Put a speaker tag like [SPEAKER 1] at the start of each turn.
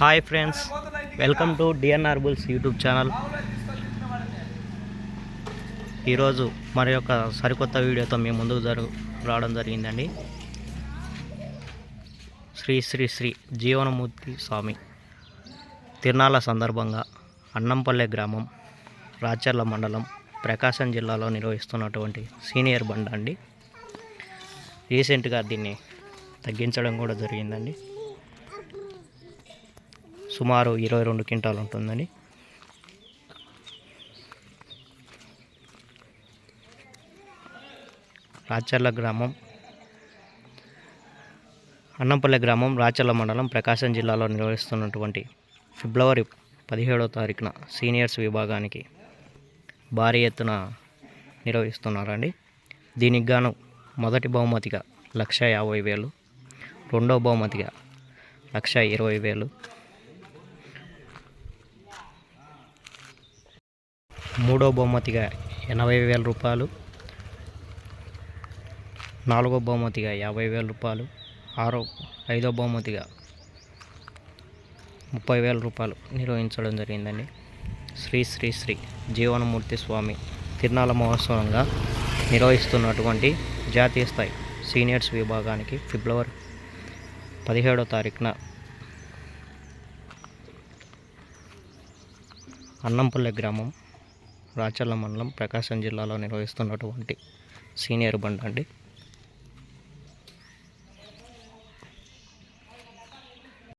[SPEAKER 1] Hi friends welcome to DNR bulls YouTube channel. ఈరోజు మరి యొక్క సరికొత్త వీడియోతో మేము ముందుకు జరుగు రావడం జరిగిందండి. శ్రీ శ్రీ శ్రీ జీవనమూర్తి స్వామి తిరునాళ్ళ సందర్భంగా అన్నంపల్లె గ్రామం రాచర్ల మండలం ప్రకాశం జిల్లాలో నిర్వహిస్తున్నటువంటి సీనియర్ బండ అండి. రీసెంట్గా దీన్ని తగ్గించడం కూడా జరిగిందండి. సుమారు ఇరవై రెండు క్వింటాలు ఉంటుందండి. రాచర్ల గ్రామం అన్నంపల్లె గ్రామం రాచర్ల మండలం ప్రకాశం జిల్లాలో నిర్వహిస్తున్నటువంటి ఫిబ్రవరి పదిహేడో తారీఖున సీనియర్స్ విభాగానికి భారీ ఎత్తున నిర్వహిస్తున్నారండి. దీనికి గాను మొదటి బహుమతిగా లక్ష యాభై వేలు రెండో బహుమతిగా లక్ష ఇరవై వేలు మూడో బహుమతిగా ఎనభై వేల రూపాయలు నాలుగో బహుమతిగా యాభై వేల రూపాయలు ఆరో ఐదో బహుమతిగా ముప్పై వేల రూపాయలు నిర్వహించడం జరిగిందండి. శ్రీ శ్రీ శ్రీ జీవనమూర్తి స్వామి తిరునాళ మహోత్సవంగా నిర్వహిస్తున్నటువంటి జాతీయ స్థాయి సీనియర్స్ విభాగానికి ఫిబ్రవరి పదిహేడో తారీఖున అన్నంపల్లె గ్రామం రాచర్ల మండలం ప్రకాశం జిల్లాలో నిర్వహిస్తున్నటువంటి సీనియర్ బండి అండి.